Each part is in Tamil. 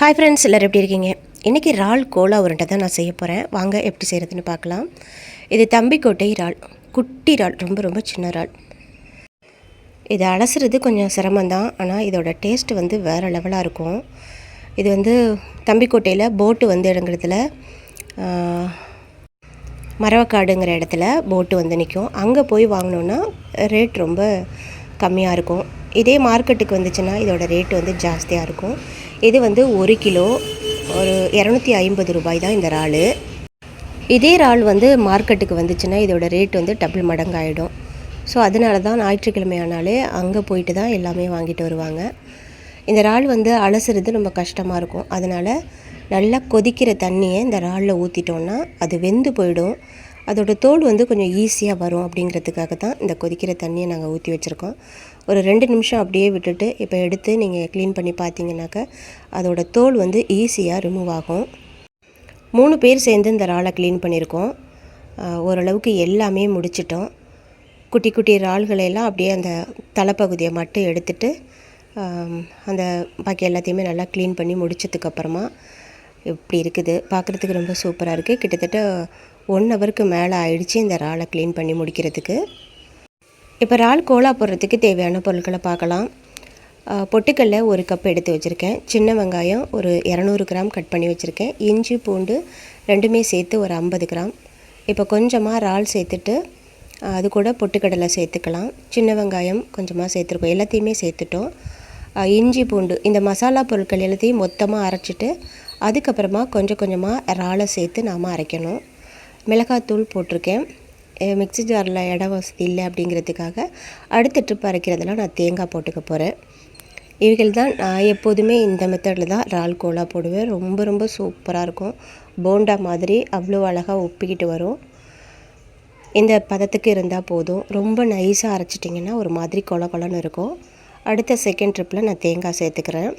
ஹாய் ஃப்ரெண்ட்ஸ் எல்லோரும் எப்படி இருக்கீங்க? இன்றைக்கி இறால் கோலா உருண்டை தான் நான் செய்ய போகிறேன் வாங்க எப்படி செய்கிறதுன்னு பார்க்கலாம். இது தம்பிக்கோட்டை இறால். குட்டி இறால் ரொம்ப ரொம்ப சின்ன இறால். இது அலசுறது கொஞ்சம் சிரமந்தான் ஆனால் இதோட டேஸ்ட் வந்து வேறு லெவலாக இருக்கும். இது வந்து தம்பிக்கோட்டையில் போட்டு வந்து இடங்கிறதுல மரவக்காடுங்கிற இடத்துல போட்டு வந்து நிற்கும் அங்கே போய் வாங்கினோன்னா ரேட் ரொம்ப கம்மியாக இருக்கும். இதே மார்க்கெட்டுக்கு வந்துச்சுன்னா இதோட ரேட் வந்து ஜாஸ்தியாக இருக்கும். இது வந்து ஒரு கிலோ ஒரு இரநூத்தி ஐம்பது ரூபாய் தான் இந்த இறால். இதே இறால் வந்து மார்க்கெட்டுக்கு வந்துச்சுன்னா இதோட ரேட் வந்து டபுள் மடங்காயிடும். ஸோ அதனால தான் ஞாயிற்றுக்கிழமை ஆனாலே அங்கே போயிட்டு தான் எல்லாமே வாங்கிட்டு வருவாங்க. இந்த இறால் வந்து அலசுறது ரொம்ப கஷ்டமாக இருக்கும். அதனால் நல்லா கொதிக்கிற தண்ணியை இந்த இறாலில் ஊற்றிட்டோன்னா அது வெந்து போயிடும். அதோட தோல் வந்து கொஞ்சம் ஈஸியாக வரும் அப்படிங்கிறதுக்காக தான் இந்த கொதிக்கிற தண்ணியை நாங்கள் ஊற்றி வச்சுருக்கோம். ஒரு ரெண்டு நிமிஷம் அப்படியே விட்டுட்டு இப்போ எடுத்து நீங்கள் க்ளீன் பண்ணி பார்த்தீங்கன்னாக்கா அதோட தோல் வந்து ஈஸியாக ரிமூவ் ஆகும். மூணு பேர் சேர்ந்து இந்த இறாலை க்ளீன் பண்ணியிருக்கோம். ஓரளவுக்கு எல்லாமே முடிச்சிட்டோம். குட்டி குட்டி இறால்களையெல்லாம் அப்படியே அந்த தலைப்பகுதியை மட்டும் எடுத்துட்டு அந்த பாக்கி எல்லாத்தையுமே நல்லா க்ளீன் பண்ணி முடிச்சதுக்கப்புறமா இப்படி இருக்குது. பார்க்குறதுக்கு ரொம்ப சூப்பராக இருக்குது கிட்டத்தட்ட ஒன் ஹவருக்கு மேலே ஆயிடுச்சு இந்த இறாலை க்ளீன் பண்ணி முடிக்கிறதுக்கு. இப்போ இறால் கோலா போடுறதுக்கு தேவையான பொருட்களை பார்க்கலாம். பொட்டுக்கல்ல ஒரு கப் எடுத்து வச்சுருக்கேன். சின்ன வெங்காயம் ஒரு இரநூறு கிராம் கட் பண்ணி வச்சுருக்கேன். இஞ்சி பூண்டு ரெண்டுமே சேர்த்து ஒரு ஐம்பது கிராம். இப்போ கொஞ்சமாக இறால் சேர்த்துட்டு அது கூட பொட்டுக்கடலை சேர்த்துக்கலாம். சின்ன வெங்காயம் கொஞ்சமாக சேர்த்துருக்கோம். எல்லாத்தையுமே சேர்த்துட்டோம். இஞ்சி பூண்டு இந்த மசாலா பொருட்கள் எல்லாத்தையும் மொத்தமாக அரைச்சிட்டு அதுக்கப்புறமா கொஞ்சம் கொஞ்சமாக இறாலை சேர்த்து நாம் அரைக்கணும். மிளகாத்தூள் போட்டிருக்கேன். மிக்சி ஜாரில் இட வசதி இல்லை அப்படிங்கிறதுக்காக அடுத்த ட்ரிப் அரைக்கிறதுலாம் நான் தேங்காய் போட்டுக்க போகிறேன் இவைகள் தான் நான் எப்போதுமே இந்த மெத்தடில் தான் இறால் கோலா போடுவேன். ரொம்ப ரொம்ப சூப்பராக இருக்கும். போண்டா மாதிரி அவ்வளோ அழகாக ஒப்பிக்கிட்டு வரும். இந்த பதத்துக்கு இருந்தால் போதும். ரொம்ப நைஸாக அரைச்சிட்டிங்கன்னா ஒரு மாதிரி கொல கொலன்னு இருக்கும். அடுத்த செகண்ட் ட்ரிப்பில் நான் தேங்காய் சேர்த்துக்கிறேன்.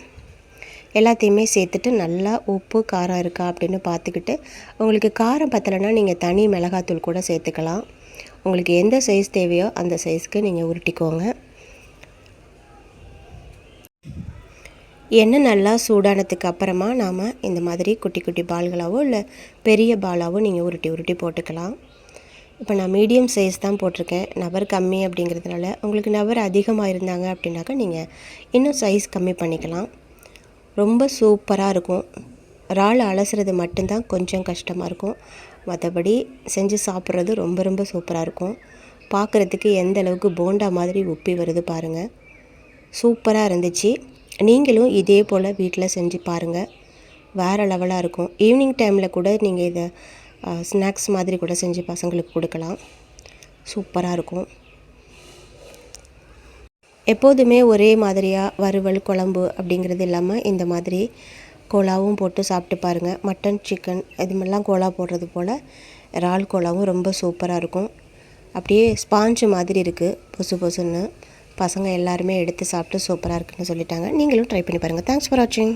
எல்லாத்தையுமே சேர்த்துட்டு நல்லா உப்பு காரம் இருக்கா அப்படின்னு பார்த்துக்கிட்டு உங்களுக்கு காரம் பத்தலைன்னா நீங்கள் தனி மிளகாத்தூள் கூட சேர்த்துக்கலாம். உங்களுக்கு எந்த சைஸ் தேவையோ அந்த சைஸ்க்கு நீங்கள் உருட்டிக்கோங்க. எண்ணெய் நல்லா சூடானதுக்கு அப்புறமா நாம் இந்த மாதிரி குட்டி குட்டி பால்களாவோ இல்லை பெரிய பாலாவோ நீங்கள் உருட்டி உருட்டி போட்டுக்கலாம். இப்போ நான் மீடியம் சைஸ் தான் போட்டிருக்கேன். நபர் கம்மி அப்படிங்கிறதுனால உங்களுக்கு நபர் அதிகமாக இருந்தாங்க அப்படின்னாக்கா நீங்கள் இன்னும் சைஸ் கம்மி பண்ணிக்கலாம். ரொம்ப சூப்பராக இருக்கும். இறால் அலசுறது மட்டும்தான் கொஞ்சம் கஷ்டமாக இருக்கும். மற்றபடி செஞ்சு சாப்பிட்றது ரொம்ப ரொம்ப சூப்பராக இருக்கும். பார்க்குறதுக்கு எந்த அளவுக்கு போண்டா மாதிரி உப்பி வருது பாருங்கள் சூப்பராக இருந்துச்சு. நீங்களும் இதே போல் வீட்டில் செஞ்சு பாருங்கள் வேறு லெவலாக இருக்கும். ஈவினிங் டைமில் கூட நீங்கள் இதை ஸ்நாக்ஸ் மாதிரி கூட செஞ்சு பசங்களுக்கு கொடுக்கலாம். சூப்பராக இருக்கும். எப்போதுமே ஒரே மாதிரியாக வறுவல் குழம்பு அப்படிங்கிறது இல்லாமல் இந்த மாதிரி கோலாவும் போட்டு சாப்பிட்டு பாருங்கள் மட்டன் சிக்கன் இது மாதிரிலாம் கோலா போடுறது போல் இறால் கோலாவும் ரொம்ப சூப்பராக இருக்கும். அப்படியே ஸ்பாஞ்சு மாதிரி இருக்குது பொசு பொசுன்னு பசங்க எல்லாருமே எடுத்து சாப்பிட்டு சூப்பராக இருக்குன்னு சொல்லிட்டாங்க. நீங்களும் ட்ரை பண்ணி பாருங்கள் தேங்க்ஸ் ஃபார் வாட்சிங்